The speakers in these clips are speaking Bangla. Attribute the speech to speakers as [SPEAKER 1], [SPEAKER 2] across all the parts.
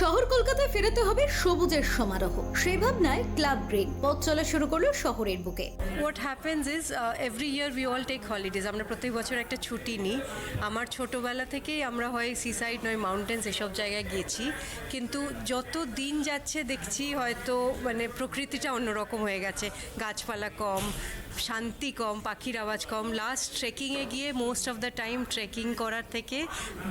[SPEAKER 1] শহর কলকাতায় ফেরাতে হবে সবুজের সমারোহ। সেই ভাবনায় ক্লাব গ্রিন পথ চলা শুরু করল শহরের বুকে।
[SPEAKER 2] What happens is every year we all take holidays আমরা প্রত্যেক বছর একটা ছুটি নিই। আমার ছোটোবেলা থেকেই আমরা হয় সিসাইড নয় মাউন্টেন্স এসব জায়গায় গেছি। কিন্তু যত দিন যাচ্ছে দেখছি হয়তো মানে প্রকৃতিটা অন্যরকম হয়ে গেছে। গাছপালা কম শান্তি কম, পাখির আওয়াজ কম। লাস্ট ট্রেকিংয়ে গিয়ে most of the time trekking করার থেকে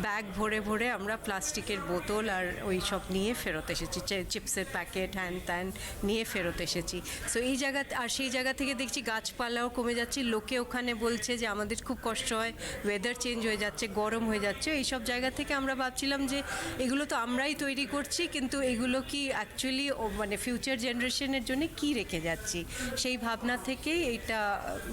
[SPEAKER 2] ব্যাগ ভরে ভরে আমরা প্লাস্টিকের বোতল আর ওই সব নিয়ে ফেরত এসেছি। চিপসের প্যাকেট হ্যান ত্যান নিয়ে ফেরত এসেছি। সো এই জায়গা, আর সেই জায়গা থেকে দেখছি গাছপালাও কমে যাচ্ছে। লোকে ওখানে বলছে যে আমাদের খুব কষ্ট হয় ওয়েদার চেঞ্জ হয়ে যাচ্ছে, গরম হয়ে যাচ্ছে। এই সব জায়গা থেকে আমরা ভাবছিলাম যে এগুলো তো আমরাই তৈরি করছি, কিন্তু এগুলো কি অ্যাকচুয়ালি মানে ফিউচার জেনারেশনের জন্য কি রেখে যাচ্ছি? সেই ভাবনা থেকেই এইটা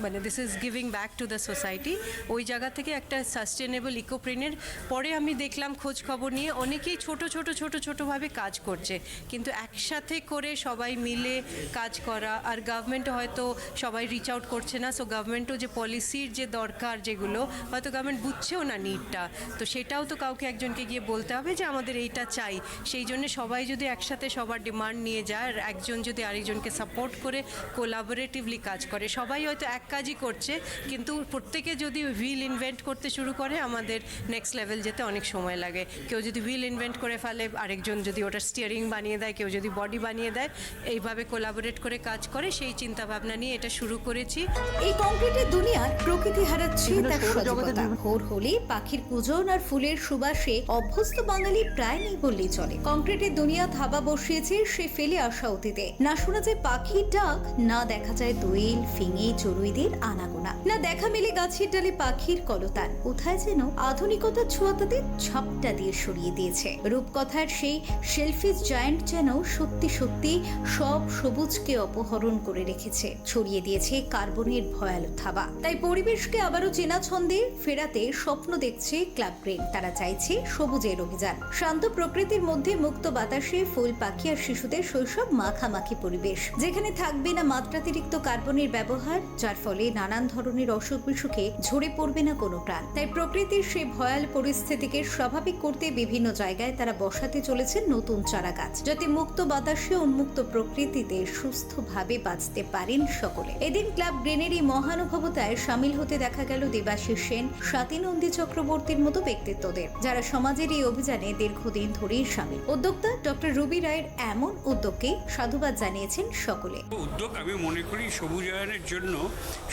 [SPEAKER 2] মানে this is giving back to the society ওই জায়গা থেকে একটা সাস্টেনেবল ইকোপ্রেনের পরে আমি দেখলাম খোঁজ খবর নিয়ে অনেকেই ছোট ছোট ছোট ছোটোভাবে কাজ করছে। কিন্তু একসাথে করে সবাই মিলে কাজ করা, আর গভর্নমেন্ট হয়তো সবাই রিচ আউট করছে না সো গভর্নমেন্টও যে পলিসির যে দরকার যেগুলো, হয়তো গভর্নমেন্ট বুঝছেও না নিডটা তো সেটাও তো কাউকে একজনকে গিয়ে বলতে হবে যে আমাদের এইটা চাই। সেই জন্য সবাই যদি একসাথে সবার ডিমান্ড নিয়ে যায়, আর একজন যদি আরেকজনকে সাপোর্ট করে কোলাবোরেটিভলি কাজ করে সবাই হয়তো এক কাজই করছে কিন্তু প্রত্যেকে যদি হুইল ইনভেন্ট করতে শুরু করে আমাদের নেক্সট লেভেল যেতে অনেক সময় লাগে। কেউ যদি হুইল ইনভেন্ট করে ফেলে আরেকজন যদি ওটা স্টিয়ারিং বানিয়ে দেয় কেউ যদি বডি বানিয়ে দেয় এইভাবে কোলাবোরেট করে কাজ করে সেই চিন্তা ভাবনা নিয়ে এটা শুরু করেছি।
[SPEAKER 1] এই কংক্রিটের দুনিয়ার প্রকৃতি হারাচ্ছে তার সজীবতা। ভোর হলে পাখির কুজন আর ফুলের সুবাসে অভ্যস্ত বাঙালি প্রায় নেই বললেই চলে। কংক্রিটের দুনিয়া থাবা বসিয়েছে সে ফেলে আসা অতীতে। না শোনা যায় পাখির ডাক না দেখা যায় দোয়েল ফিঙে চড়ুইদের আনাগোনা। না দেখা মেলে গাছের ডালে পাখির কলতান। কোথায় যেন আধুনিকতার ছোঁয়া তাদের ঝাপটা দিয়ে সরিয়ে দিয়েছে। রূপকথার সেই শেলফিস জায়ান্ট যেন সত্যি সত্যি সব সবুজকে অপহরণ করে রেখেছে। ছড়িয়ে দিয়েছে কার্বনের ভয়াল থাবা। তাই পরিবেশকে আবারও চেনা ছন্দে ফেরাতে স্বপ্ন দেখছে ক্লাব গ্রিন। তারা চাইছে সবুজের অভিযান। শান্ত প্রকৃতির মধ্যে মুক্ত বাতাসে ফুল, পাখি আর শিশুদের শৈশব মাখামাখি পরিবেশ। যেখানে থাকবে না মাত্রাতিরিক্ত কার্বনের ব্যবহার যার ফলে নানান ধরনের অসুখ বিসুখে ঝরে পড়বে না কোনো প্রাণ। তাই প্রকৃতির সেই ভয়াল পরিস্থিতিকে স্বাভাবিক করতে বিভিন্ন জায়গায় তারা বসাতে চলেছে নতুন চারা গাছ যাতে মুক্ত বাতাসে উন্মুক্ত প্রকৃতিতে সুস্থভাবে বাঁচতে পারেন সকলে। এদিন ক্লাব গ্রেনের এই মহানুভবতায় সামিল হতে দেখা গেল দেবাশিস সেন স্বাতী চক্রবর্তীর মতো ব্যক্তিত্বদের, যারা সমাজের এই অভিযানে দীর্ঘদিন ধরেই সামিল। উদ্যোক্তা ডক্টর রুবি রায়ের এমন উদ্যোগকে সাধুবাদ জানিয়েছেন সকলে।
[SPEAKER 3] উদ্যোগ আমি মনে করি সবুজায়নের জন্য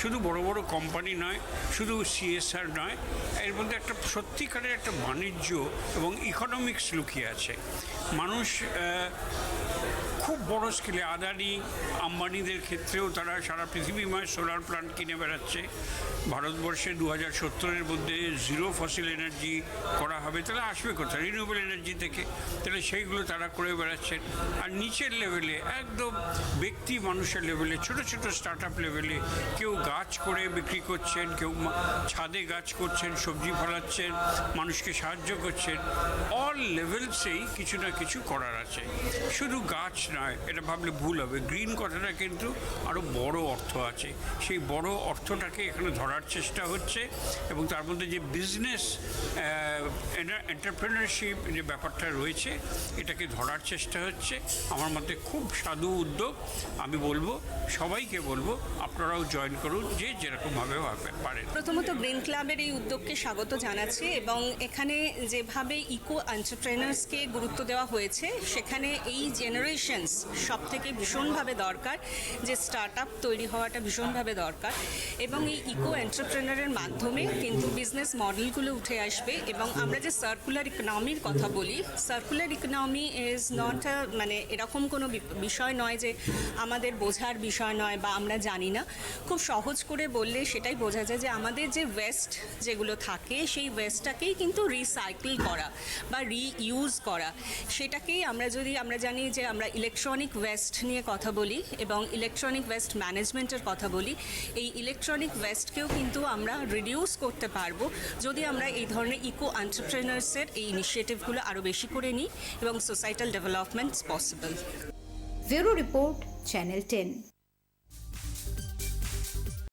[SPEAKER 3] শুধু বড় বড় কোম্পানি নয়, শুধু সিএসআর নয়, এর মধ্যে একটা সত্যিকারের একটা বাণিজ্য এবং ইকোনমিক্স লুকিয়ে আছে। মানুষ খুব বড় স্কেলে আদানি, আম্বানিদের ক্ষেত্রেও তারা সারা পৃথিবীময় সোলার প্ল্যান্ট কিনে বেড়াচ্ছে। ভারতবর্ষে দু হাজার সত্তরের মধ্যে জিরো ফসিল এনার্জি করা হবে, তাহলে আসবে কোথায়? রিনিউয়েবল এনার্জি থেকে। তাহলে সেইগুলো তারা করে বেড়াচ্ছেন। আর নিচের লেভেলে একদম ব্যক্তি মানুষের লেভেলে ছোট ছোট স্টার্ট আপ লেভেলে কেউ গাছ করে বিক্রি করছেন, কেউ ছাদে গাছ করছেন, সবজি ফলাচ্ছেন, মানুষকে সাহায্য করছেন। অল লেভেলসেই কিছু না কিছু করার আছে। শুধু গাছ নয়, এটা ভাবলে ভুল হবে। গ্রিন কথাটা কিন্তু আরও বড় অর্থ আছে। সেই বড় অর্থটাকে এখানে ধরার চেষ্টা হচ্ছে এবং তার মধ্যে যে বিজনেস এন্টারপ্রেনারশিপ যে ব্যাপারটা রয়েছে, এটাকে ধরার চেষ্টা হচ্ছে। আমার মতে খুব সাধু উদ্যোগ। আমি বলব, সবাইকে বলব, আপনারাও জয়েন করুন, যে যেরকমভাবে ভাবে পারেন
[SPEAKER 4] প্রথমত গ্রিন ক্লাবের এই উদ্যোগকে স্বাগত জানাচ্ছি এবং এখানে যেভাবে ইকো এন্টারপ্রেনার্সকে গুরুত্ব দেওয়া হয়েছে, সেখানে এই জেনারেশনস সব থেকে ভীষণভাবে দরকার যে স্টার্ট আপ তৈরি হওয়াটা ভীষণভাবে দরকার এবং এই ইকো এন্টারপ্রেনারের মাধ্যমে কিন্তু বিজনেস মডেলগুলো উঠে আসবে এবং আমরা যে সার্কুলার ইকোনমির কথা বলি সার্কুলার ইকোনমি ইজ নট মানে এরকম কোনো বিষয় নয় যে আমাদের বোঝার বিষয় নয় বা আমরা জানি না। খুব সহজ করে বললে সেটাই বোঝা যায় যে আমাদের যে ওয়েস্ট যেগুলো থাকে, সেই ওয়েস্টটাকেই কিন্তু রিসাইকেল করা বা রিইউজ করা। সেটাকেই আমরা যদি, আমরা জানি যে আমরা ইলেকট্রনিক ওয়েস্ট নিয়ে কথা বলি এবং ইলেকট্রনিক ওয়েস্ট ম্যানেজমেন্টের কথা বলি, এই ইলেকট্রনিক ওয়েস্টকেও কিন্তু আমরা রিডিউস করতে পারব যদি আমরা এই ধরনের ইকো এন্টারপ্রেনার্সের এই ইনিশিয়েটিভগুলো আরও বেশি করে নিই এবং societal developments possible
[SPEAKER 1] bureau report channel ten